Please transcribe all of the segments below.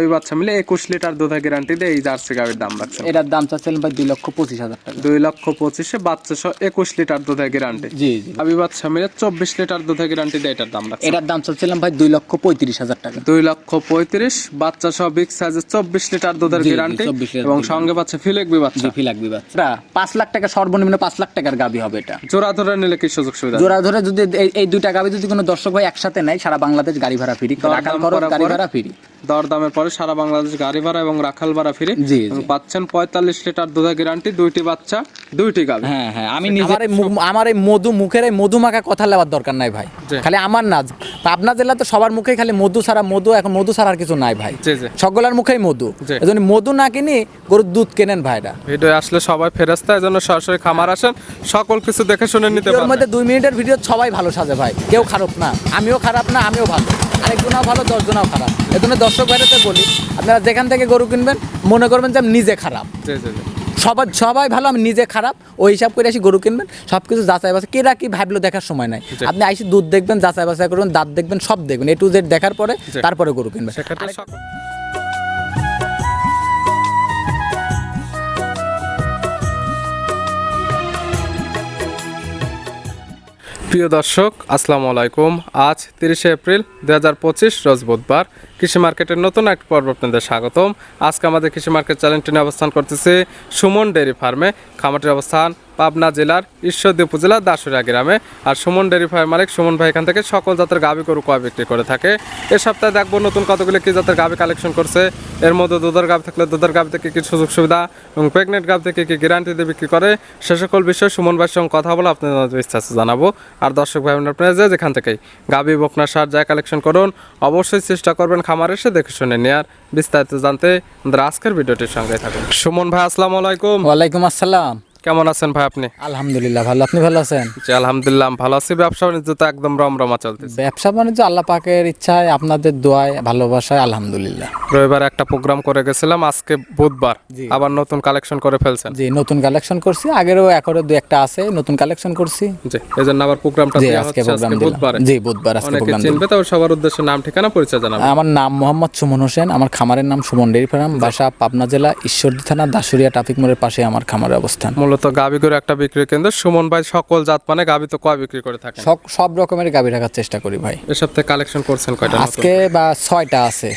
গাভী বাচ্চা মিলে একুশ লিটার দুধের গ্যারান্টি দিয়ে এই জার্সি গাভীর দাম রাখছেন এটার দাম চাচ্ছিলেন ভাই দুই লক্ষ পঁচিশ হাজার টাকা। দুই লক্ষ পঁচিশে বাচ্চা সহ একুশ লিটার গ্যারান্টি জি জি। গাভী বাচ্চা মিলে চব্বিশ লিটার গ্যারান্টি দিয়ে এটার দাম রাখছেন এটার দাম চাচ্ছিলাম ভাই দুই লক্ষ পঁয়ত্রিশ হাজার টাকা। দুই লক্ষ পঁয়ত্রিশ বাচ্চা সহ বিগ সাইজের চব্বিশ লিটার দুধের গ্যারান্টি 24 এবং সঙ্গে পাচ্ছে ফিলেকবি বাচ্চা। জি লাগবে বাচ্চা। পাঁচ লাখ টাকা সর্বনিম্ন পাঁচ লাখ টাকার গাবি হবে এটা। জোড়া ধরে নিলে কি সুযোগ সুবিধা? জোড়া ধরে যদি এই- এই দুইটা গাবি যদি কোনো দর্শক ভাই একসাথে নেয় সারা বাংলাদেশ গাড়ি ভাড়া ফ্রি। রাখাল খরচ গাড়ি ভাড়া ফ্রি। দর দামের পরে সারা বাংলাদেশ গাড়ি ভাড়া এবং রাখাল ভাড়া ফিরে। জি। পাচ্ছেন পঁয়তাল্লিশ লিটার দুধের গ্যারান্টি দুইটি বাচ্চা দুইটি গাভী। হ্যাঁ হ্যাঁ আমি নিজে আমার এই মধু মুখের এই মধু মাখা কথা লেবার দরকার নাই ভাই। খালি আমার না পাবনা জেলা তো সবার মুখে খালি মধু ছাড়া মধু এখন মধু ছাড়া আর কিছু নাই ভাই। সকলের মুখেই মধু। এজন্য মধু না কিনি গরুর দুধ কেনেন ভাইরা। ভিডিও আসলে সবাই ফেরস্তা এই জন্য সরাসরি খামার আসেন। সকল কিছু দেখে শুনে নিতে পারবেন। মধ্যে দুই মিনিটের ভিডিও সবাই ভালো সাজে ভাই। কেউ খারাপ না আমিও খারাপ না আমিও ভালো। আরেকজনাও ভালো দশজনাও খারাপ। এজন্য দর্শক বাইরেতে বলি আপনারা যেখান থেকে গরু কিনবেন মনে করবেন যে আমি নিজে খারাপ। সবার সবাই ভালো আমি নিজে খারাপ ওই হিসাব করে আসি গরু কিনবেন সব কিছু যাচাই বাছাই কেরা কি ভাবলো দেখার সময় নাই। আপনি আইসি দুধ দেখবেন যাচাই বাছাই করবেন দাঁত দেখবেন সব দেখবেন এ টু জেড দেখার পরে তারপরে গরু কিনবেন। প্রিয় দর্শক, আসসালামু আলাইকুম। আজ তিরিশে এপ্রিল দু হাজার পঁচিশ, রোজ বুধবার। কৃষি মার্কেটের নতুন এক পর্ব আপনাদের স্বাগতম। আজকে আমাদের কৃষি মার্কেট চ্যানেলটি নিয়ে অবস্থান করতেছে সুমন ডেয়ারি ফার্মে। খামারটির অবস্থান পাবনা জেলার ঈশ্বরদী উপজেলার দাসুরিয়া গ্রামে। আর সুমন ডেয়ারি ফার্ম মালিক সুমন ভাই এখান থেকে সকল জাতের গাভী গরু কয় বিক্রি করে থাকে। এ সপ্তাহে দেখব নতুন কতগুলো কি জাতের গাভী কালেকশন করছে। এর মধ্যে দুধের গাভী থাকলে দুধের গাভী থেকে কি সুযোগ সুবিধা এবং প্রেগনেন্ট গাভী থেকে কি গ্যারান্টি দিয়ে বিক্রি করে। সে সকল বিষয়ে সুমন ভাইয়ের সঙ্গে কথা বলে আপনাদের বিস্তারিত জানাব। আর দর্শক ভাই আপনারা যে যেখান থেকেই গাভী বকনা, সার যা কালেকশন করুন, অবশ্যই চেষ্টা করবেন খামার এসে দেখে শুনে নেয়ার। বিস্তারিত জানতে আমাদের আজকের ভিডিওটির সঙ্গে থাকুন। সুমন ভাই, আসসালামু আলাইকুম। ওয়ালাইকুম আসসালাম। কেমন আছেন ভাই আপনি? আলহামদুলিল্লাহ ভালো। আপনি ভালো আছেন? জি আলহামদুলিল্লাহ ভালো আছি। ব্যবসা বাণিজ্য তো একদম রমরমা চলতেছে। ব্যবসা বাণিজ্য আল্লাহ পাকের ইচ্ছায় আপনাদের দোয়ায় ভালোবাসায় আলহামদুলিল্লাহ। রবিবার একটা প্রোগ্রাম করে গেছিলাম আজকে বুধবার। আবার নতুন কালেকশন করে ফেলছেন। জি নতুন কালেকশন করছি। আগেরও একরে দু একটা আছে নতুন কালেকশন করছি। জি এই জন্য আবার প্রোগ্রামটা জি আজকে প্রোগ্রাম বুধবারে। জি বুধবার আজকে প্রোগ্রাম চিনবে তবে সবার উদ্দেশ্যে নাম ঠিকানা পরিচয় জানাব। আমার নাম মোহাম্মদ সুমন হোসেন আমার খামারের নাম সুমন ডেরি ফার্ম বাসা পাবনা জেলা ঈশ্বরদী থানা দাসুরিয়া ট্রাফিক মোড়ের পাশে আমার খামারের অবস্থান। মূলত গাবি করে একটা বিক্রি কেন্দ্র। সুমন ভাই সকল জাত মানে গাবি তো কয় বিক্রি করে থাকে সব রকমের গাবি রাখার চেষ্টা করি ভাই। এ সপ্তাহে কালেকশন করছেন কয়টা আজকে বা ছয়টা আছে।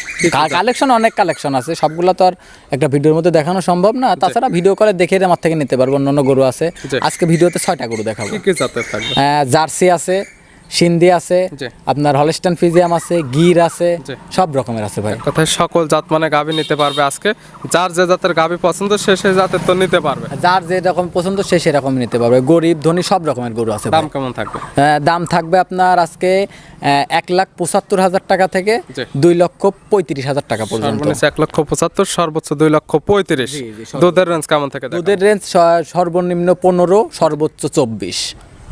কালেকশন অনেক কালেকশন আছে। সবগুলো তো আর একটা ভিডিওর মধ্যে দেখানো সম্ভব না। তাছাড়া ভিডিও করে দেখে আমার থেকে নিতে পারব অন্য গরু আছে। আজকে ভিডিওতে ছয়টা গরু দেখাবো। কি কি জাতের থাকবে? আহ, জার্সি আছে সিন্ধি আছে আপনার হলস্টান ফিজিয়াম আছে গির আছে সব রকমের আছে ভাই। কথায় সকল জাত মানে গাবি নিতে পারবে আজকে। যার যে জাতের গাবি পছন্দ সে সেই জাতের তো নিতে পারবে। যার যে রকম পছন্দ সে সেরকম নিতে পারবে। গরিব ধনী সব রকমের গরু আছে দাম কেমন থাকবে? দাম থাকবে আপনার আজকে এক লাখ পঁচাত্তর হাজার টাকা থেকে দুই লক্ষ পঁয়ত্রিশ হাজার টাকা পর্যন্ত। এক লক্ষ পঁচাত্তর সর্বোচ্চ দুই লক্ষ পঁয়ত্রিশ। দুধের রেঞ্জ কেমন থাকে দুধের রেঞ্জ সর্বনিম্ন পনেরো সর্বোচ্চ চব্বিশ।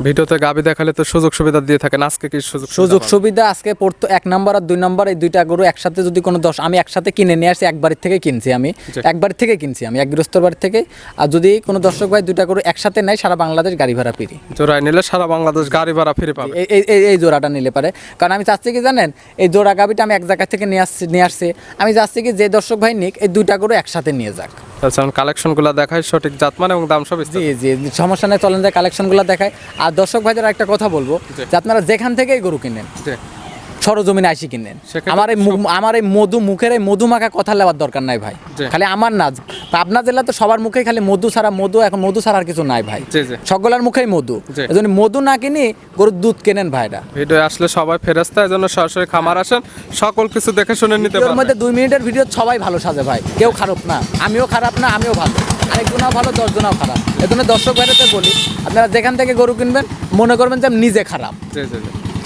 ভিডিওতে গাবি দেখালে তো সুযোগ সুবিধা দিয়ে থাকেন আজকে কি সুযোগ সুযোগ সুবিধা আজকে পড়তো এক নাম্বার আর দুই নাম্বার এই দুইটা গরু একসাথে যদি কোনো দশ আমি একসাথে কিনে নিয়ে আসি একবারের থেকে কিনছি আমি। একবার থেকে কিনছি আমি এক গৃহস্থর বাড়ি থেকে। আর যদি কোনো দর্শক ভাই দুইটা গরু একসাথে নেয় সারা বাংলাদেশ গাড়ি ভাড়া ফিরি? জোড়ায় নিলে সারা বাংলাদেশ গাড়ি ভাড়া ফিরে পাবে। এই এই- জোড়াটা নিলে পারে। কারণ আমি চাচ্ছি কি জানেন এই জোড়া গাবিটা আমি এক জায়গা থেকে নিয়ে আসছি নিয়ে আসছি। আমি চাচ্ছি কি যে দর্শক ভাই নিক এই দুইটা গরু একসাথে নিয়ে যাক। তাছাড়া কালেকশনগুলো দেখায় সঠিক জাতমান এবং দাম সব জি জি সমস্যা নেই চলেন যে কালেকশনগুলো দেখায়। আর দর্শক ভাইদের একটা কথা বলব যে আপনারা যেখান থেকেই গরু কিনেন সরজমিনে আইসি কিনেন। আমার এই আমার এই মধু মুখের এই মধু মাখা কথা লেওয়ার দরকার নাই ভাই। খালি আমার না পাবনা জেলা তো সবার মুখে খালি মধু ছাড়া মধু এখন মধু ছাড়া আর কিছু নাই ভাই। সকলের মুখেই মধু। এজন্য মধু না কিনি গরুর দুধ কেনেন ভাইরা। ভিডিও আসলে সবাই ফেরস্তা এই জন্য সরাসরি খামার আসেন। সকল কিছু দেখে শুনে নিতে পারবেন। মধ্যে দুই মিনিটের ভিডিও সবাই ভালো সাজে ভাই। কেউ খারাপ না আমিও খারাপ না আমিও ভালো। আরেকজনাও ভালো, দশজনাও খারাপ। এজন্য দর্শক বাইরেতে বলি, আপনারা যেখান থেকে গরু কিনবেন, মনে করবেন যে নিজে খারাপ।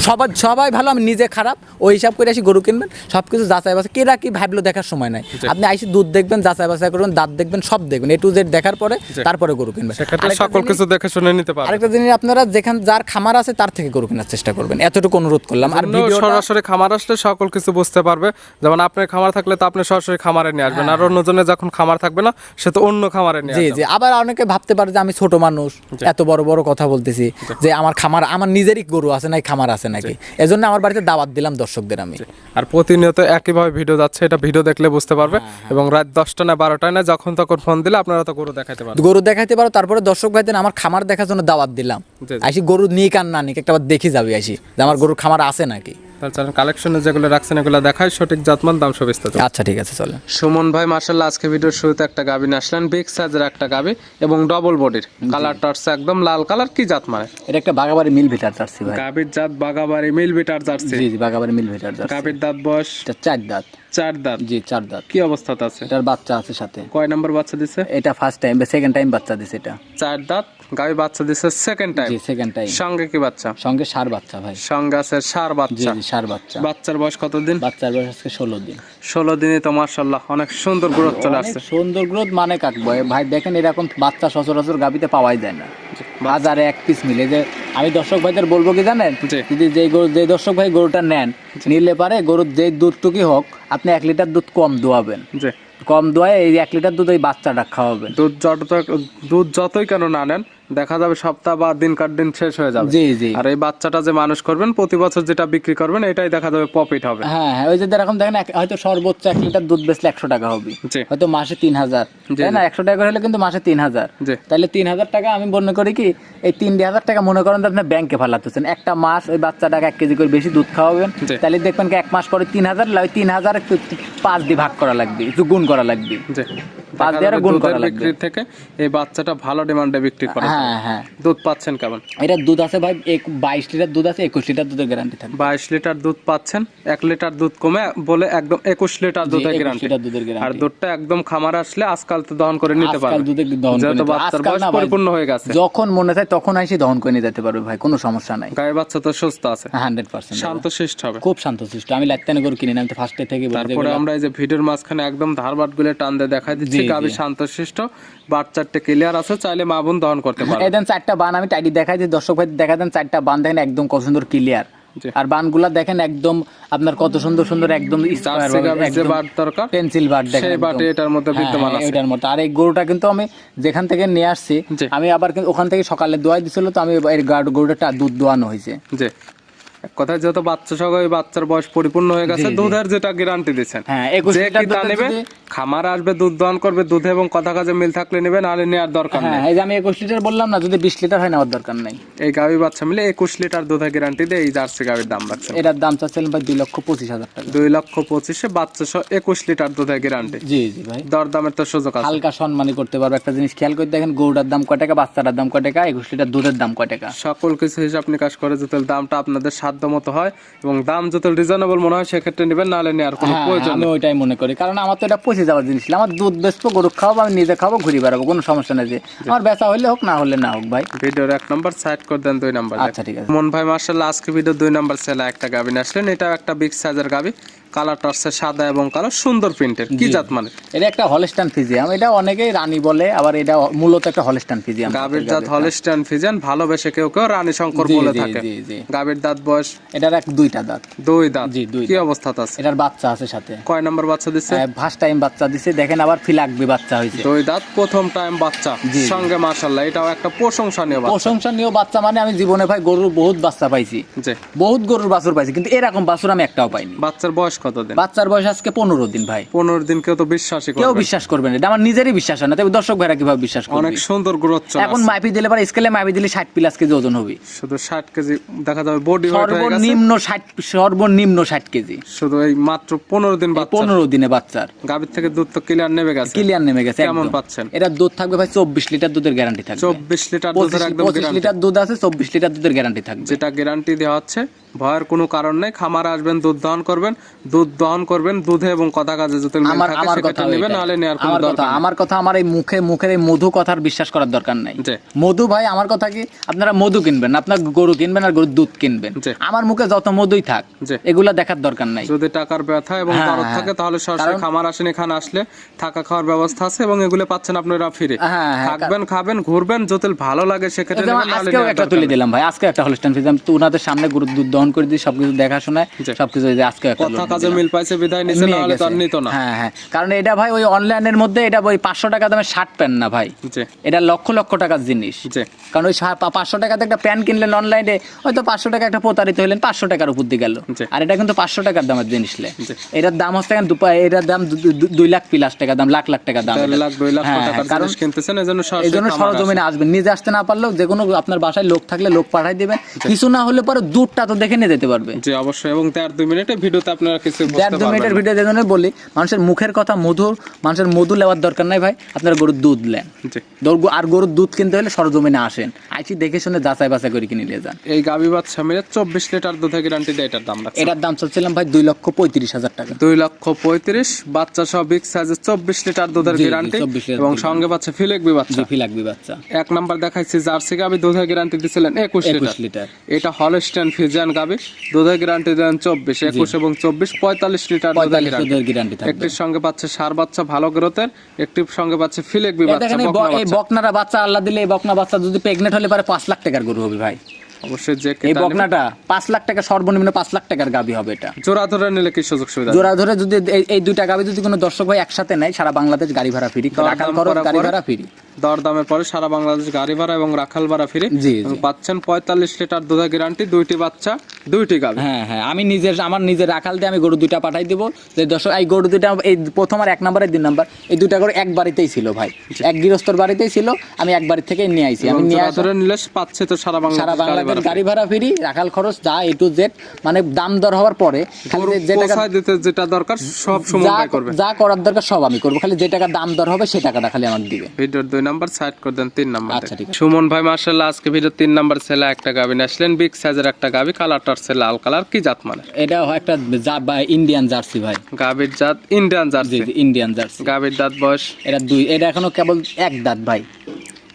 সবার সবাই ভালো আমি নিজে খারাপ ওই হিসাব করে আসি গরু কিনবেন সব কিছু যাচাই বাছাই কেরা কি ভাবলো দেখার সময় নাই। আপনি আইসি দুধ দেখবেন যাচাই বাছাই করবেন দাঁত দেখবেন সব দেখবেন এ টু জেড দেখার পরে তারপরে গরু কিনবেন। সকল কিছু দেখে শুনে নিতে পারবেন। আরেকটা জিনিস আপনারা যেখান যার খামার আছে তার থেকে গরু কেনার চেষ্টা করবেন। এতটুকু অনুরোধ করলাম। আর সরাসরি খামার আসলে সকল কিছু বুঝতে পারবে। যেমন আপনার খামার থাকলে তো আপনি সরাসরি খামারে নিয়ে আসবেন আর অন্যজনের যখন খামার থাকবে না সে তো অন্য খামারে নিয়ে জি জি। আবার অনেকে ভাবতে পারে যে আমি ছোট মানুষ এত বড় বড় কথা বলতেছি যে আমার খামার আমার নিজেরই গরু আছে নাই খামার আছে নাই নাকি? এজন্য আমার বাড়িতে দাওয়াত দিলাম দর্শকদের আমি। আর প্রতিনিয়ত একইভাবে ভিডিও যাচ্ছে এটা ভিডিও দেখলে বুঝতে পারবে। এবং রাত দশটা না বারোটা না যখন তখন ফোন দিলে আপনারা তো গরু দেখাতে পারবেন। গরু দেখাতে পারো তারপরে দর্শক ভাইদের আমার খামার দেখার জন্য দাওয়াত দিলাম। আসি গরু নিক আর না নিক একটা দেখি যাবি আসি যে আমার গরুর খামার আছে নাকি? তাহলে চলেন কালেকশনে যেগুলো রাখছেন এগুলো দেখায় সঠিক জাতমান দাম সব বিস্তারিত। আচ্ছা ঠিক আছে চলে সুমন ভাই মার্শাল্লাহ আজকে ভিডিওর শুরুতে একটা গাবি আসলেন বিগ সাইজের একটা গাবি এবং ডবল বডির কালারটা হচ্ছে একদম লাল কালার কি জাত মানে? এটা একটা বাগাবাড়ি মিল ভিটার জার্সি ভাই। গাবির জাত বাগাবাড়ি মিল বিটার জার্সি। জি জি বাগাবাড়ি মিল ভিটার জার্সি। গাবির দাঁত বয়স? এটা চার দাঁত। চার দাঁত। জি চার দাঁত। কি অবস্থাতে আছে? এটার বাচ্চা আছে সাথে। কয় নম্বর বাচ্চা দিছে? এটা ফার্স্ট টাইম বা সেকেন্ড টাইম বাচ্চা দিছে এটা। চার দাঁত? গাবি বাচ্চা দিছে সেকেন্ড টাইম জি সেকেন্ড টাইম সঙ্গে কি বাচ্চা? সঙ্গে সার বাচ্চা ভাই। সঙ্গে আছে সার বাচ্চা। জি সার বাচ্চা। বাচ্চার বয়স কতদিন? বাচ্চার বয়স আজকে ষোলো দিন। ষোলো দিনে তো মার্শাল্লাহ অনেক সুন্দর গ্রোথ চলে আসছে। সুন্দর গ্রোথ মানে কাক ভাই? ভাই দেখেন এরকম বাচ্চা সচরাচর গাবিতে পাওয়াই যায় না। বাজারে এক পিস মিলে। যে আমি দর্শক ভাইদের বলব কি জানেন। যদি যে গরু যে দর্শক ভাই গরুটা নেন নিলে পারে গরুর যে দুধটুকি হোক আপনি এক লিটার দুধ কম দোয়াবেন। কম দোয়ায় এই এক লিটার দুধ ওই বাচ্চাটা খাওয়াবেন। দুধ যত দুধ যতই কেন না নেন দেখা যাবে সপ্তাহ বা দিন কার দিন শেষ হয়ে যাবে। জি জি। আর এই বাচ্চাটা যে মানুষ করবেন প্রতি বছর যেটা বিক্রি করবেন এটাই দেখা যাবে প্রফিট হবে। হ্যাঁ হ্যাঁ ওই যে এরকম দেখেন হয়তো সর্বোচ্চ এক লিটার দুধ বেচলে একশো টাকা হবে। হয়তো মাসে তিন হাজার। তাই না? একশো টাকা হলে কিন্তু মাসে তিন হাজার। তাহলে তিন হাজার টাকা আমি মনে করি কি এই তিন হাজার টাকা মনে করেন আপনি ব্যাংকে ফালাতেছেন। একটা মাস ওই বাচ্চাটাকে এক কেজি করে বেশি দুধ খাওয়াবেন। তাহলে দেখবেন কি এক মাস পরে তিন হাজার ওই তিন হাজার একটু পাঁচ দিয়ে ভাগ করা লাগবে একটু গুণ করা লাগবে। পাঁচ দিয়ে আরও গুণ করা লাগবে। থেকে এই বাচ্চাটা ভালো ডিমান্ডে বিক্রি করে। হ্যাঁ হ্যাঁ। দুধ পাচ্ছেন কেমন? এটা দুধ আছে ভাই এক- বাইশ লিটার দুধ আছে একুশ লিটার দুধের গ্যারান্টি থাকবে। বাইশ লিটার দুধ পাচ্ছেন এক লিটার দুধ কমে বলে একদম একুশ লিটার দুধের গ্যারান্টি আর দুধটা একদম খামার আসলে আজকাল তো দহন করে নিতে পারবে। যেহেতু বাচ্চার বয়স পরিপূর্ণ হয়ে গেছে। যখন মনে চায় তখন এসে দহন করে নিয়ে যেতে পারবে ভাই কোনো সমস্যা নাই। গায়ে বাচ্চা তো সুস্থ আছে। হান্ড্রেড পার্সেন্ট শান্ত শিষ্ট হবে। খুব শান্তশিষ্ট। আমি লাইতানে গরু কিনি না আমি তো ফার্স্টে থেকে তারপরে আমরা এই যে ভিডিওর মাঝখানে একদম ধারবাটগুলো টান দিয়ে দেখাই দিচ্ছি। গাবি শান্তশিষ্ট বাচ্চারটা ক্লিয়ার আছে চাইলে মা বোন দহন করতে এই দেন চারটা বান আমি টাইডি দেখাই যে দর্শক ভাই দেখা দেন চারটা বান দেখেন একদম কত সুন্দর ক্লিয়ার আর বানগুলা দেখেন একদম আপনার কত সুন্দর সুন্দর একদম বাট দরকার পেন্সিল বার দেখেন। বাটে এটার মধ্যে হ্যাঁ, বিদ্যমান হ্যাঁ, আছে। এটার মতো আর এই গরুটা কিন্তু আমি যেখান থেকে নিয়ে আসছি আমি আবার কিন্তু ওখান থেকে সকালে দোয়াই দিছিল তো আমি এই গরুটা দুধ দোয়ানো হয়েছে। এক কথায় যেহেতু বাচ্চা সহ ওই বাচ্চার বয়স পরিপূর্ণ হয়ে গেছে। দুধের যেটা গ্যারান্টি দিচ্ছেন। হ্যাঁ যে কি তা নেবে? খামার আসবে দুধ দহন করবে দুধে এবং কথা কাজে মিল থাকলে নেবে নাহলে নেওয়ার দরকার নেই। হ্যাঁ এই যে আমি একুশ লিটার বললাম না যদি বিশ লিটার হয় নেওয়ার দরকার নেই। এই গাভী বাচ্চা মিলে একুশ লিটার দুধের গ্যারান্টি দিয়ে এই জার্সি গাভীর দাম রাখছে এটার দাম চাচ্ছিলাম ভাই দুই লক্ষ পঁচিশ হাজার টাকা। দুই লক্ষ পঁচিশে বাচ্চা সহ একুশ লিটার দুধের গ্যারান্টি জি জি ভাই। দর দামের তো সুযোগ আছে। হালকা সম্মানই করতে পারব। একটা জিনিস খেয়াল করে দেখেন গরুটার দাম কয় টাকা বাচ্চাটার দাম কয় টাকা একুশ লিটার দুধের দাম কয় টাকা। সকল কিছু হিসাব নিকাশ করে দামটা আপনাদের সাধ্য মতো হয় এবং দাম যত রিজনেবল মনে হয় সেক্ষেত্রে নেবেন নাহলে নেওয়ার কোনো হ্যাঁ, প্রয়োজন আমি নেই। ওইটাই মনে করি। কারণ আমার তো এটা পচে যাওয়ার জিনিস আমার দুধ বেচবো গরু খাওয়াবো আমি নিজে খাব ঘুরি বেড়াবো কোনো সমস্যা নেই যে। আমার বেচা হলে হোক না হলে না হোক ভাই। ভিডিওর এক নম্বর সাইড করে দেন দুই নম্বর। আচ্ছা ঠিক আছে। মন ভাই মার্শাল আজকে ভিডিও দুই নম্বর সেলা একটা গাবি নিয়ে আসলেন। এটাও একটা বিগ সাইজের গাবি। কালারটা হচ্ছে সাদা এবং কালো সুন্দর প্রিন্টের। কি জাত মানে? এটা একটা হলস্টান ফিজিয়াম এটা অনেকেই রানী বলে আবার এটা মূলত একটা হলস্টান ফিজিয়াম গাবির জাত হলিস্টান ফিজেন ভালোবেসে কেউ কেউ রানী শঙ্কর বলে থাকে। জি, জি। দাঁত বয়স? এটার এক দুইটা দাঁত। দুই দাঁত। জি, দুই কি অবস্থাতে আছে এটার বাচ্চা আছে সাথে। কয় নাম্বার বাচ্চা দিচ্ছে ফার্স্ট টাইম বাচ্চা দিছে। দেখেন আবার ফিলাকবি বাচ্চা হয়েছে। দুই দাঁত প্রথম টাইম বাচ্চা। সঙ্গে মার্শাল্লাহ এটাও একটা প্রশংসনীয় বাচ্চা। প্রশংসনীয় বাচ্চা মানে আমি জীবনে ভাই গরুর বহুত বাচ্চা পাইছি। যে বহুত গরুর বাছুর পাইছি কিন্তু এরকম বাছুর আমি একটাও পাইনি। বাচ্চার বয়স কত দিন বাচ্চার বয়স আজকে পনেরো দিন ভাই। পনেরো দিন কেউ তো বিশ্বাসই কেউ বিশ্বাস করবে না। এটা আমার নিজেরই বিশ্বাস হয় না তবে দর্শক ভাইরা কীভাবে বিশ্বাস অনেক সুন্দর গ্রোথ এখন। মাইপি দিলে পারে স্কেলে মাইপি দিলে ষাট প্লাস কেজি ওজন হবে। শুধু ষাট কেজি দেখা যাবে বডি সর্বনিম্ন ষাট সর্বনিম্ন ষাট কেজি। শুধু এই মাত্র পনেরো দিন পনেরো দিনে বাচ্চার। গাভীর থেকে দুধ তো ক্লিয়ার নেমে গেছে। ক্লিয়ার নেমে গেছে কেমন পাচ্ছেন? এটা দুধ থাকবে ভাই চব্বিশ লিটার দুধের গ্যারান্টি থাকবে। চব্বিশ লিটার দুধের একদম লিটার দুধ আছে চব্বিশ লিটার দুধের গ্যারান্টি থাকবে। যেটা গ্যারান্টি দেওয়া হচ্ছে ভয়ের কোনো কারণ নেই। খামার আসবেন দুধ দহন করবেন দুধ দহন করবেন দুধে এবং কথা কাজে যদি আমার আমার কথা নেবেন নাহলে নেওয়ার কোনো দরকার আমার কথা আমার এই মুখে মুখের এই মধু কথার বিশ্বাস করার দরকার নাই। মধু ভাই আমার কথা কি আপনারা মধু কিনবেন আপনার গরু কিনবেন আর গরুর দুধ কিনবেন। আমার মুখে যত মধুই থাক এগুলা দেখার দরকার নাই। যদি টাকার ব্যথা এবং হ্যাঁ, দরদ হ্যাঁ। থাকে তাহলে সরাসরি খামার আসেন এখানে আসলে থাকা খাওয়ার ব্যবস্থা আছে এবং এগুলো পাচ্ছেন আপনারা ফিরে হ্যাঁ, থাকবেন খাবেন ঘুরবেন যদি ভালো লাগে সেক্ষেত্রে আজকেও একটা তুলে দিলাম ভাই আজকে একটা হলস্টাইন ফ্রিজ আমি তো ওনাদের সামনে গরুর দুধ দহন বহন করে দিই সবকিছু দেখাশোনায়। সবকিছু আজকে কথা কাজে মিল পাইছে বিদায় নিছে নিয়ে নাহলে তো নিত না। হ্যাঁ হ্যাঁ। কারণ এটা ভাই ওই অনলাইনের মধ্যে এটা ওই পাঁচশো টাকা দামের শার্ট প্যান্ট না ভাই। এটা লক্ষ লক্ষ টাকার জিনিস। কারণ ওই পাঁচশো টাকাতে একটা প্যান্ট কিনলেন অনলাইনে হয়তো পাঁচশো টাকা একটা প্রতারিত হলেন পাঁচশো টাকার উপর দিয়ে গেল। আর এটা কিন্তু পাঁচশো টাকার দামের জিনিস লে। এটার দাম হচ্ছে এটার দাম দুই লাখ প্লাস টাকা দাম লাখ লাখ টাকা দাম লাখ হ্যাঁ, কারণ কিনতেছেন এই জন্য এই জন্য সরজমিনে আসবেন। নিজে আসতে না পারলেও যে কোনো আপনার বাসায় লোক থাকলে লোক পাঠাই দিবেন। কিছু না হলে পরে দূরটা তো দেখে নিয়ে যেতে পারবে। জি অবশ্যই। এবং দেড় দুই মিনিটে ভিডিওতে আপনারা কিছু দেড় বুঝতে দু মিনিটের ভিডিও যে বলি মানুষের মুখের কথা মধুর মানুষের মধু নেওয়ার দরকার নাই ভাই। আপনারা গরুর দুধ নেন। জি। আর গরুর দুধ কিনতে হলে সরজমিনে আসেন। আইসি দেখে শুনে যাচাই বাছাই করে কিনে নিয়ে যান। এই গাবি বাচ্চা মিলে চব্বিশ লিটার দুধে গ্যারান্টি দেয় এটার দাম রাখছে। এটার দাম চাচ্ছিলাম ভাই দুই লক্ষ পঁয়ত্রিশ হাজার টাকা। দুই লক্ষ পঁয়ত্রিশ বাচ্চা সহ বিগ সাইজের চব্বিশ লিটার দুধের গ্যারান্টি 24 লিটার এবং সঙ্গে পাচ্ছে ফিলেকবি বাচ্চা। লাগবে বাচ্চা। এক নাম্বার দেখাইছি জার্সি গাবি দুধের গ্যারান্টি দিছিলেন একুশ লিটার। লিটার। এটা হলস্টেন ফিজিয়ান গাবি দুধের গ্যারান্টি দেন চব্বিশ একুশ এবং চব্বিশ পঁয়তাল্লিশ লিটার দুধের গ্যারান্টি একটির সঙ্গে পাচ্ছে সার বাচ্চা ভালো গ্রোথের একটির সঙ্গে পাচ্ছে ফিলেকবি এই বাচ্চা এই বকনা বাচ্চা। আল্লাহ দিলে এই বকনা বাচ্চা যদি প্রেগনেন্ট হলে পারে পাঁচ লাখ টাকার গরু হবে ভাই। অবশ্যই যে এই বকনাটা পাঁচ লাখ টাকা সর্বনিম্ন পাঁচ লাখ টাকার গাবি হবে এটা। জোড়া ধরে নিলে কি সুযোগ সুবিধা? জোড়া ধরে যদি এই- দুইটা গাবি যদি কোনো দর্শক ভাই একসাথে নেয় সারা বাংলাদেশ গাড়ি ভাড়া ফ্রি। দরদাম রাখাল খরচ গাড়ি ভাড়া ফ্রি। দর দামের পরে সারা বাংলাদেশ গাড়ি ভাড়া এবং রাখাল ভাড়া ফ্রি জি পাচ্ছেন পঁয়তাল্লিশ লিটার দুধের গ্যারান্টি দুইটি বাচ্চা দুইটি গাবি হ্যাঁ হ্যাঁ আমি নিজের আমার নিজের রাখাল দিয়ে আমি গরু দুইটা পাঠাই দিব। যে দর্শক এই গরু দুইটা এই প্রথম আর এক নাম্বার আর দুই নাম্বার এই দুইটা গরু এক বাড়িতেই ছিল ভাই। এক গৃহস্থর বাড়িতেই ছিল আমি এক বাড়ি থেকে নিয়ে আইছি। আমি নিয়ে ধরে নিলে পাচ্ছে তো সারা সারা বাংলাদেশ গাড়ি বাংলাদেশ ভাড়া গাড়ি ভাড়া ফ্রি রাখাল খরচ যা এ টু জেড মানে দাম দর হওয়ার পরে খালি গরু যে- যে টাকা দিতে যেটা দরকার সব সময় যা করবে। যা করার দরকার সব আমি করব। খালি যে টাকা দাম দর হবে সে টাকাটা খালি আমার দিবে। ভিডিওর নাম্বার সাইড করে দেন তিন নাম্বার আচ্ছা। সুমন ভাই মার্শাল্লাহ আজকে ভিডিও তিন নাম্বার ছেলে একটা গাবি আসলেন বিগ সাইজের একটা গাবি কালারটার ছেলে লাল কালার কি জাত মানে? এটা একটা ইন্ডিয়ান জার্সি ভাই। গাবির জাত ইন্ডিয়ান জার্সি ইন্ডিয়ান জার্সি গাবির দাঁত বয়স? এটা দুই এটা এখনও কেবল এক দাঁত ভাই।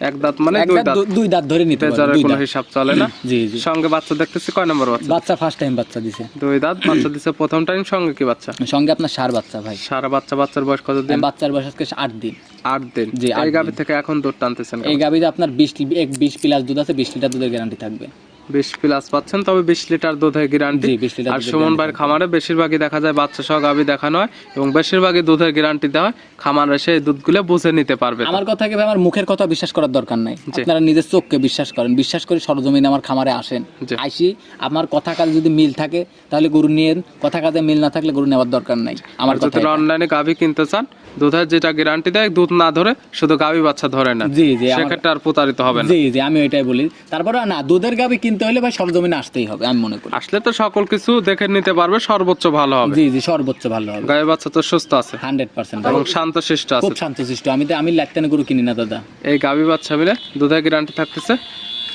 এক দাঁত মানে দুই দাঁত দুই দাঁত ধরে নিতে পারবে, কোনো হিসাব চলে না? জি জি। সঙ্গে বাচ্চা দেখতেছি কয় নম্বর বাচ্চা? বাচ্চা ফার্স্ট টাইম বাচ্চা দিছে। দুই দাঁত বাচ্চা দিছে প্রথম টাইম সঙ্গে কি বাচ্চা? সঙ্গে আপনার সার বাচ্চা ভাই। সার বাচ্চা বাচ্চার বয়স কত দিন? বাচ্চার বয়স আজকে আট দিন। আট দিন। জি, এই গাবি থেকে এখন দুধ টানতেছেন এই গাবিতে আপনার বিশ বিশ প্লাস দুধ আছে বিশ লিটার দুধের গ্যারান্টি থাকবে। বিশ প্লাস পাচ্ছেন তবে বিশ লিটার দুধের গ্যারান্টি জি, 20 লিটার আর সুমন ভাইয়ের খামারে বেশিরভাগই দেখা যায় বাচ্চা সহ গাভি দেখানো হয় এবং বেশিরভাগই দুধের গ্যারান্টি দেওয়া হয়। খামারে সেই দুধগুলো বুঝে নিতে পারবে। আমার কথা কি আমার মুখের কথা বিশ্বাস করার দরকার নাই। আপনারা নিজের চোখকে বিশ্বাস করেন। বিশ্বাস করে সরজমিনে আমার খামারে আসেন। আইসি আমার কথা কাজে যদি মিল থাকে তাহলে গরু নিয়ে কথা কাজে মিল না থাকলে গরু নেওয়ার দরকার নাই। আমার কথা অনলাইনে গাভি কিনতে চান দুধের যেটা গ্যারান্টি দেয় দুধ না ধরে শুধু গাভি বাচ্চা ধরে না জি জি সেক্ষেত্রে আর প্রতারিত হবে না। জি জি আমি ওইটাই বলি। তারপরে না দুধের গাবি কিনতে হলে ভাই সরজমিনে আসতেই হবে আমি মনে করি। আসলে তো সকল কিছু দেখে নিতে পারবে সর্বোচ্চ ভালো হবে। জি জি সর্বোচ্চ ভালো হবে। গায়ে বাচ্চা তো সুস্থ আছে। Hundred percent. এবং শান্ত শিষ্ট আছে। খুব শান্তশিষ্ট। আমি তো আমি লাইটানে গরু কিনি না দাদা। এই গাবি বাচ্চা মিলে দুধের গ্যারান্টি থাকতেছে।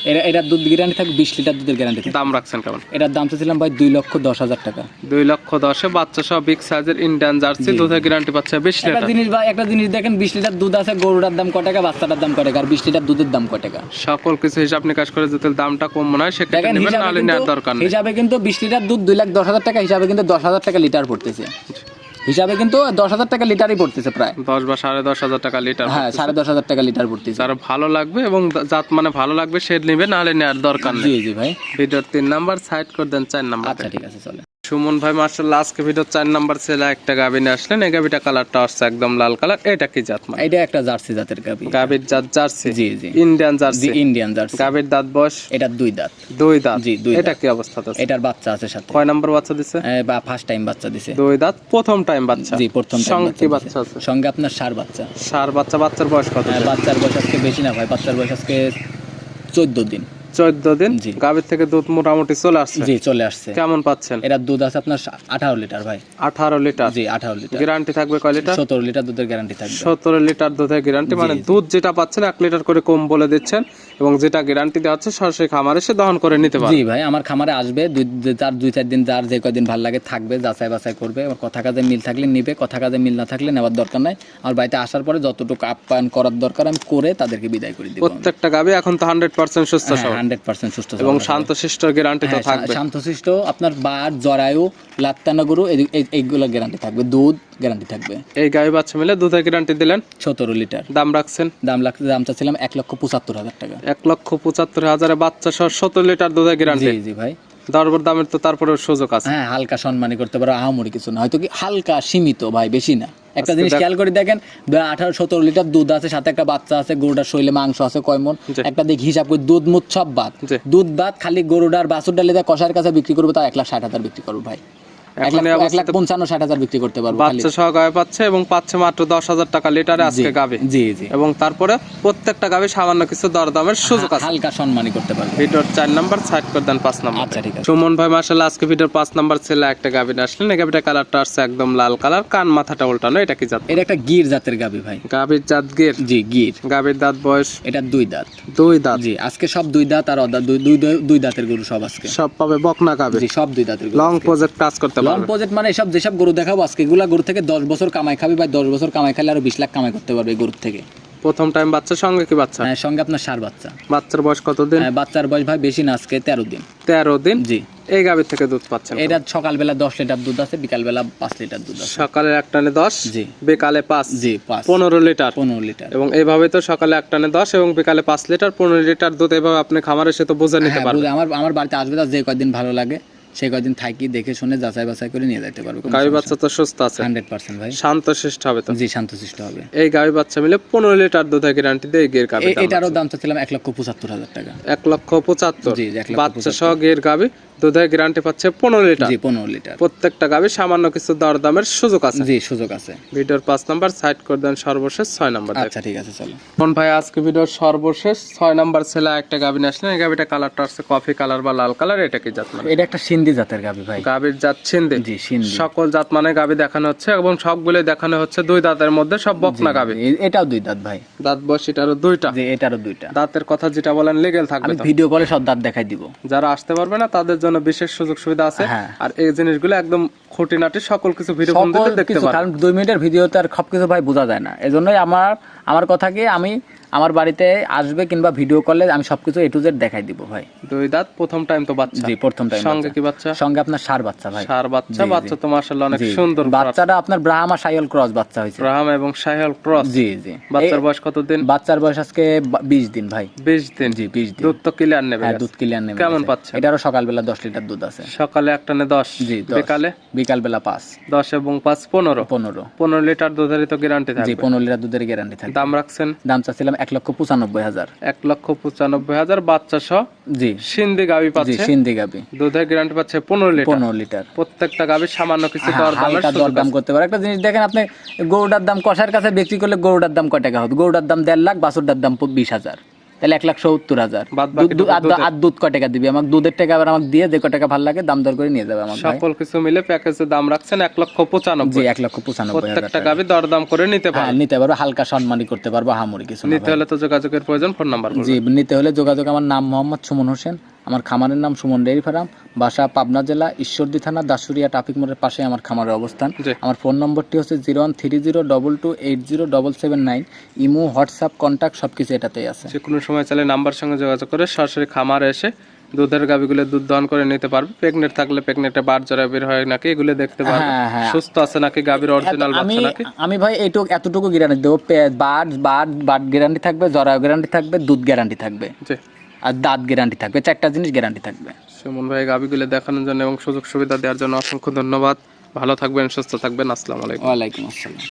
এটা এটার দুধ গ্যারান্টি থাকবে বিশ লিটার দুধের গ্যারান্টি দাম রাখছেন কেমন? এটার দাম চাচ্ছিলাম ভাই দুই লক্ষ দশ হাজার টাকা। দুই লক্ষ দশে বাচ্চা সহ বিগ সাইজের ইন্ডিয়ান জার্সি দুধের গ্যারান্টি পাচ্ছে বিশ লিটার। জিনিস বা একটা জিনিস দেখেন বিশ লিটার দুধ আছে গরুটার দাম কয় টাকা বাচ্চাটার দাম কয় টাকা আর বিশ লিটার দুধের দাম কয় টাকা। সকল কিছু হিসাব নিকাশ করে যদি দামটা কম মনে হয় সেক্ষেত্রে দেখেন নেবেন নাহলে নেওয়ার দরকার নেই। হিসাবে কিন্তু বিশ লিটার দুধ দুই লাখ দশ হাজার টাকা হিসাবে কিন্তু দশ হাজার টাকা লিটার পড়তেছে। হিসাবে কিন্তু দশ হাজার টাকা লিটারই পড়তেছে প্রায়। দশ বা সাড়ে দশ হাজার টাকা লিটার হ্যাঁ সাড়ে দশ হাজার টাকা লিটার পড়তেছে। আর ভালো লাগবে এবং জাত মানে ভালো লাগবে সে নিবে নাহলে নেওয়ার দরকার নেই। জি জি ভাই। ভিডিওর তিন নাম্বার সাইড করে দেন চার নাম্বার আচ্ছা ঠিক আছে চলে সুমন ভাই মার্শাল্লাহ আজকে ভিডিওর চার নাম্বার ছেলে একটা গাভি নিয়ে আসলেন। এই গাভিটা কালারটা আসছে একদম লাল কালার এটা কি জাত মানে? এটা একটা জার্সি জাতের গাবি। গাভির জাত জার্সি? জি জি। Indian Jersey? Indian Jersey. Gvir দাঁত বয়স? এটা দুই দাঁত। দুই দাঁত? জি, দুই এটা কি অবস্থা আছে এটার বাচ্চা আছে সাথে। কয় নাম্বার বাচ্চা দিছে? বা ফার্স্ট টাইম বাচ্চা দিছে। দুই দাঁত? প্রথম টাইম বাচ্চা? জি প্রথম time সঙ্গে বাচ্চা আছে? সঙ্গে আপনার সার বাচ্চা। সার বাচ্চা বাচ্চার বয়স কত? হ্যাঁ, বাচ্চার বয়স আজকে বেশি না ভাই বাচ্চার বয়স আজকে চোদ্দ দিন। চোদ্দ দিন জি। গাভীর থেকে দুধ মোটামুটি চলে আসছে। জি চলে আসছে। কেমন পাচ্ছেন? এটার দুধ আছে আপনার আঠারো লিটার ভাই। আঠারো লিটার। জি আঠারো লিটার। গ্যারান্টি থাকবে কয় লিটার? সতেরো লিটার দুধের গ্যারান্টি থাকবে। সতেরো লিটার দুধের গ্যারান্টি। মানে দুধ যেটা পাচ্ছেন এক লিটার করে কম বলে দিচ্ছেন এবং যেটা গ্যারান্টি দেওয়া হচ্ছে সরাসরি খামারে সে দহন করে নিতে পারে জি ভাই আমার খামারে আসবে দুই যার দুই চার দিন যার যে কয়দিন ভালো লাগে থাকবে যাচাই বাছাই করবে আমার কথা কাজে মিল থাকলে নিবে কথা কাজে মিল না থাকলে নেওয়ার দরকার নাই। আমার বাড়িতে আসার পরে যতটুকু আপ্যায়ন করার দরকার আমি করে তাদেরকে বিদায় করে দিব প্রত্যেকটা গাভী এখন তো হান্ড্রেড পার্সেন্ট সুস্থ সবল। হান্ড্রেড পার্সেন্ট সুস্থ এবং শান্তশিষ্ট গ্যারান্টি তো থাকবে। শান্তশিষ্ট আপনার বার জরায়ু লাত্তানা গরু এই- এই- এইগুলো গ্যারান্টি থাকবে দুধ গ্যারান্টি থাকবে। এই গাই বাচ্চা মিলে দুধের গ্যারান্টি দিলেন? সতেরো লিটার। দাম রাখছেন? দাম লাগছে দাম চাচ্ছিলাম এক লক্ষ পঁচাত্তর হাজার টাকা। এক লক্ষ পঁচাত্তর হাজারে বাচ্চা সহ সতেরো লিটার দুধের গ্যারান্টি জি জি ভাই। দরবার দামের তো তারপরে সুযোগ আছে। হ্যাঁ হালকা সম্মানী করতে পারো আহামরি কিছু না। হয়তো কি হালকা সীমিত ভাই বেশি না। একটা জিনিস খেয়াল করে দেখেন আঠারো সতেরো লিটার দুধ আছে সাথে একটা বাচ্চা আছে গরুটার শরীরে মাংস আছে কয় মন? একটা দেখি হিসাব করে দুধ সব বাদ। দুধ বাদ খালি গরুটার বাছুর ডালে কষার কাছে বিক্রি করব তার এক লাখ ষাট হাজার বিক্রি করব ভাই। এক লাখ এই এক লাখ অবস্থাতে পঞ্চান্ন ষাট হাজার বিক্রি করতে পারব বাচ্চা সহ গায়ে পাচ্ছে এবং পাচ্ছে মাত্র দশ হাজার টাকা লিটারে আজকে গাবে জি জি। এবং তারপরে প্রত্যেকটা গাবে সামান্য কিছু দরদামের সুযোগ আছে। হালকা সম্মানী করতে পারব। ভিডিওর চার নাম্বার সাইড করে দেন পাঁচ নাম্বার। আচ্ছা ঠিক আছে। সুমন ভাই মার্শাল আজকে ভিডিওর পাঁচ নাম্বার ছেলে একটা গাভি আসলেন। এই গাভিটা কালারটা আসছে একদম লাল কালার কান মাথাটা উল্টানো এটা কি জাত? এটা একটা গির জাতের গাবি ভাই। গাভির জাত গের? জি গির। গাভির দাঁত বয়স? এটা দুই দাঁত। দুই দাঁত। জি আজকে সব দুই দাঁত আর দুই দুই দাঁতের গরু সব আজকে। সব পাবে বকনা গাভি। জি সব দুই দাঁতের লং প্রজেক্ট কাজ করতে লং প্রজেক্ট মানে এসব যেসব গরু দেখাবো আজকে এগুলা গরু থেকে দশ বছর কামাই খাবে বা দশ বছর কামাই খাইলে আরও বিশ লাখ কামাই করতে পারবে গরুর থেকে। প্রথম টাইম বাচ্চার সঙ্গে কি বাচ্চা? হ্যাঁ, সঙ্গে আপনার সার বাচ্চা। বাচ্চার বয়স কতদিন? হ্যাঁ, বাচ্চার বয়স ভাই বেশি না আজকে তেরো দিন। তেরো দিন? জি। এই গাভির থেকে দুধ পাচ্ছেন এটা সকালবেলা দশ লিটার দুধ আছে বিকালবেলা পাঁচ লিটার দুধ আছে। সকালে এক টানে দশ জি। বিকালে পাঁচ জি পাঁচ। পনেরো লিটার। পনেরো লিটার। এবং এইভাবে তো সকালে এক টানে দশ এবং বিকালে পাঁচ লিটার পনেরো লিটার দুধ এভাবে আপনি খামারে সে তো বুঝে নিতে হ্যাঁ, পারবেন। আমার আমার বাড়িতে আসবে যে কয়দিন ভালো লাগে। সেই কয়দিন থাকি দেখে শুনে যাচাই বাছাই করে নিয়ে যেতে পারব গাভী বাচ্চা তো সুস্থ আছে। হান্ড্রেড পার্সেন্ট ভাই। শান্ত শিষ্ট হবে তো? জি শান্তশিষ্ট হবে। এই গাভী বাচ্চা মিলে পনেরো লিটার দুধ গ্যারান্টি দিয়ে গের গাভী এটারও দাম চাচ্ছিলাম এক লক্ষ পঁচাত্তর হাজার টাকা। এক লক্ষ পঁচাত্তর। বাচ্চা সহ গের গাভী? দুধের গ্যারান্টি পাচ্ছে পনেরো লিটার জি পনেরো লিটার প্রত্যেকটা গাভী সামান্য কিছু দরদামের সুযোগ আছে। জি সুযোগ আছে। ভিডিওর পাঁচ নাম্বার সাইড করে দেন সর্বশেষ ছয় নাম্বার আচ্ছা ঠিক আছে চলো। কোন ভাই আজকে ভিডিওর সর্বশেষ ছয় নাম্বার ছেলে একটা গাভী আসলেন। এই গাভীটা কালারটা আসছে কফি কালার বা লাল কালার এটা কি জাত মানে? এটা একটা সিন্ধি জাতের গাবি ভাই। গাভীর জাত ছিন্দে জি সিন্ধি। সকল জাত মানে গাভী দেখানো হচ্ছে এবং সবগুলো দেখানো হচ্ছে দুই দাঁতের মধ্যে সব বকনা গাভী। এটাও দুই দাঁত ভাই। দাঁত বয়স এটারও দুইটা। যে এটারও দুইটা। দাঁতের কথা যেটা বলেন লিগেল থাকবে আমি ভিডিও কলে সব দাঁত দেখাই দিব। যারা আসতে পারবে না তাদের জন্য বিশেষ সুযোগ সুবিধা আছে হ্যাঁ। আর এই জিনিসগুলো একদম খুঁটিনাটি সকল কিছু ভিডিও ফোন সকল দিতে কিছু কারণ দুই মিনিটের ভিডিওতে আর সব কিছু ভাই বোঝা যায় না। এজন্যই আমার আমার কথা কি আমি আমার বাড়িতে আসবে কিংবা ভিডিও কলে আমি সবকিছু এ টু জেড দেখাই দিব ভাই। দুই দাঁত প্রথম টাইম তো বাচ্চা। জি প্রথম টাইম সঙ্গে কি বাচ্চা? সঙ্গে আপনার সার বাচ্চা ভাই। সার বাচ্চা বাচ্চা তো মাশাআল্লাহ অনেক সুন্দর বাচ্চাটা আপনার ব্রাহ্মা সাইল ক্রস বাচ্চা হয়েছে। রাম এবং ক্রস। জি জি। বাচ্চার বয়স কতদিন? বাচ্চার বয়স আজকে বিশ দিন ভাই। বিশ দিন। জি বিশ দিন। দুধ তো ক্লিয়ার নেবে হ্যাঁ দুধ ক্লিয়ার নেবে কেমন পাচ্ছেন? এটারও সকালবেলা দশ লিটার দুধ আছে। সকালে এক টানে দশ জি দশ। বিকালে? বিকালবেলা পাঁচ। দশ এবং পাঁচ পনেরো? পনেরো। পনেরো লিটার দুধেরই তো গ্যারান্টি জি থাকবে। পনেরো লিটার দুধের গ্যারান্টি থাকে দাম রাখছেন? দাম চাচ্ছিলাম এক লক্ষ পঁচানব্বই হাজার। এক লক্ষ পঁচানব্বই হাজার বাচ্চা সহ? জি। সিন্ধি গাভি জি পাচ্ছে? সিন্ধি গাবি দুধের গ্যারান্টি পাচ্ছে পনেরো লিটার। পনেরো লিটার। প্রত্যেকটা গাভি সামান্য কিছু হ্যাঁ, দর দামের দরদাম করতে পারে। একটা জিনিস দেখেন আপনি গরুটার দাম কষার কাছে বিক্রি করলে গরুটার দাম কয় টাকা হবে? গরুটার দাম দেড় লাখ বাছুরটার দাম বিশ হাজার। তাহলে এক লাখ সত্তর হাজার। আর দুধ ক টাকা দিবি? আমাকে দুধের টাকা আবার আমাকে দিয়ে যে কটাকা টাকা ভালো লাগে দাম দর করে নিয়ে যাবে আমার সকল কিছু মিলে প্যাকেজের দাম রাখছেন এক লক্ষ পঁচানব্বই। এক লক্ষ পঁচানব্বই প্রত্যেকটা গাভি দরদাম করে নিতে পারব। নিতে পারব হালকা সম্মানই করতে পারব হামুরি কিছু নিতে হলে তো যোগাযোগের প্রয়োজন ফোন নাম্বার জি নিতে হলে যোগাযোগ আমার নাম মোহাম্মদ সুমন হোসেন। আমার খামারের নাম সুমন ডেয়ারি ফার্ম বাসা পাবনা জেলা ঈশ্বরদী থানা দাসুরিয়া ট্রাফিক মোড়ের পাশে আমার খামারের অবস্থান। আমার ফোন নম্বরটি হচ্ছে zero one three zero double two eight zero double seven nine. Imo WhatsApp contact সব কিছু এটাতেই আছে। যে কোনো সময় চাইলে নাম্বার সঙ্গে যোগাযোগ করে সরাসরি খামারে এসে দুধের গাভিগুলো দুধ দহন করে নিতে পারবে। প্রেগনেন্ট থাকলে প্রেগনেন্টে বার জরা বের হয় নাকি এগুলো দেখতে পারবে। হ্যাঁ, হ্যাঁ। সুস্থ আছে নাকি গাভির অরিজিনাল আমি বাচ্চা নাকি? আমি ভাই এইটুকু এতটুকু গ্যারান্টি দেবো। বাট বাট বাট গ্যারান্টি থাকবে জরা গ্যারান্টি থাকবে দুধ গ্যারান্টি থাকবে। জি। আর দাঁত গ্যারান্টি থাকবে চারটা জিনিস গ্যারান্টি থাকবে। সুমন ভাই গাবিগুলো দেখানোর জন্য এবং সুযোগ সুবিধা দেওয়ার জন্য অসংখ্য ধন্যবাদ। ভালো থাকবেন সুস্থ থাকবেন আসসালামু আলাইকুম। ওয়ালাইকুম আসসালাম।